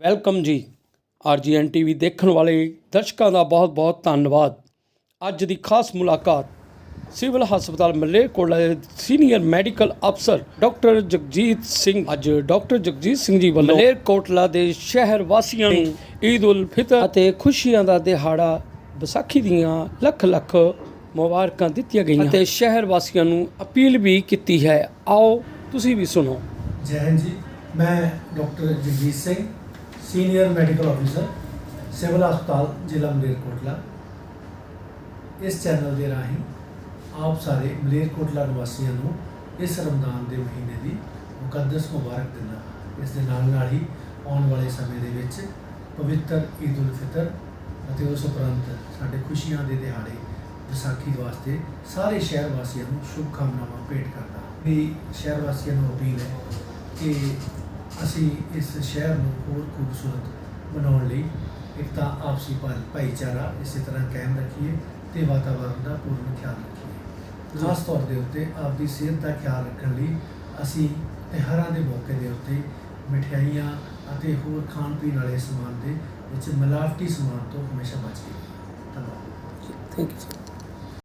Welcome ਜੀ ਆਰਜੀਐਨ TV ਦੇਖਣ ਵਾਲੇ ਦਰਸ਼ਕਾਂ ਦਾ ਬਹੁਤ-ਬਹੁਤ ਧੰਨਵਾਦ। ਅੱਜ ਦੀ ਖਾਸ ਮੁਲਾਕਾਤ ਸਿਵਲ ਹਸਪਤਾਲ ਮਲੇਰਕੋਟਲਾ ਦੇ ਸੀਨੀਅਰ ਮੈਡੀਕਲ ਅਫਸਰ ਡਾਕਟਰ ਜਗਜੀਤ ਸਿੰਘ ਅੱਜ ਡਾਕਟਰ ਜਗਜੀਤ ਸਿੰਘ ਜੀ ਵੱਲੋਂ ਮਲੇਰਕੋਟਲਾ ਦੇ ਸ਼ਹਿਰ ਵਾਸੀਆਂ ਨੂੰ ਈਦ ਉਲ ਫਿਤਰ ਅਤੇ ਖੁਸ਼ੀਆਂ ਦਾ ਦਿਹਾੜਾ ਵਿਸਾਖੀ ਦੀਆਂ ਲੱਖ ਲੱਖ ਮੁਬਾਰਕਾਂ ਦਿੱਤੀਆਂ ਗਈਆਂ। ਅਤੇ ਸ਼ਹਿਰ ਵਾਸੀਆਂ ਨੂੰ ਅਪੀਲ ਵੀ ਕੀਤੀ ਹੈ। ਆਓ ਤੁਸੀਂ ਵੀ ਸੁਣੋ। ਜੈ ਹਿੰਦ ਜੀ ਮੈਂ doctor Jagjit Singh senior medical officer civil ਹਸਪਤਾਲ ਜ਼ਿਲ੍ਹਾ ਮਲੇਰਕੋਟਲਾ ਇਸ ਚੈਨਲ ਦੇ ਰਾਹੀਂ ਆਪ ਸਾਰੇ ਮਲੇਰਕੋਟਲਾ ਨਿਵਾਸੀਆਂ ਨੂੰ ਇਸ ਰਮਜ਼ਾਨ ਦੇ ਮਹੀਨੇ ਦੀ ਮੁਕੱਦਸ ਮੁਬਾਰਕ ਦਿੰਦਾ ਹਾਂ। ਇਸ ਦੇ ਨਾਲ ਨਾਲ ਹੀ ਆਉਣ ਵਾਲੇ ਸਮੇਂ ਦੇ ਵਿੱਚ ਪਵਿੱਤਰ ਈਦ ਉਲ ਫਿਤਰ ਅਤੇ ਉਸ ਉਪਰੰਤ ਸਾਡੇ ਖੁਸ਼ੀਆਂ ਦੇ ਦਿਹਾੜੇ, ਵਿਸਾਖੀ ਵਾਸਤੇ ਸਾਰੇ ਸ਼ਹਿਰ ਵਾਸੀਆਂ ਨੂੰ ਸ਼ੁਭ ਕਾਮਨਾਵਾਂ ਭੇਟ ਕਰਦਾ ਹਾਂ। ਵੀ ਸ਼ਹਿਰ ਵਾਸੀਆਂ ਨੂੰ ਅਪੀਲ ਹੈ ਕਿ ਅਸੀਂ ਇਸ ਸ਼ਹਿਰ ਨੂੰ ਹੋਰ ਖੂਬਸੂਰਤ ਬਣਾਉਣ ਲਈ ਇੱਕ ਤਾਂ ਆਪਸੀ ਭਾਈ- ਭਾਈਚਾਰਾ ਇਸੇ ਤਰ੍ਹਾਂ ਕਾਇਮ ਰੱਖੀਏ ਤੇ ਵਾਤਾਵਰਣ ਦਾ ਪੂਰਨ ਖਿਆਲ ਰੱਖੀਏ। ਖਾਸ ਤੌਰ ਦੇ ਉੱਤੇ ਆਪਦੀ ਸਿਹਤ ਦਾ ਖਿਆਲ ਰੱਖਣ ਲਈ ਅਸੀਂ ਤਿਉਹਾਰਾਂ ਦੇ ਮੌਕੇ ਦੇ ਉੱਤੇ ਮਠਿਆਈਆਂ ਅਤੇ ਹੋਰ ਖਾਣ ਪੀਣ ਵਾਲੇ ਸਮਾਨ ਦੇ ਵਿੱਚ ਮਿਲਾਵਟੀ ਸਮਾਨ ਤੋਂ ਹਮੇਸ਼ਾ ਬਚ ਕੇ ਧੰਨਵਾਦ। Thank you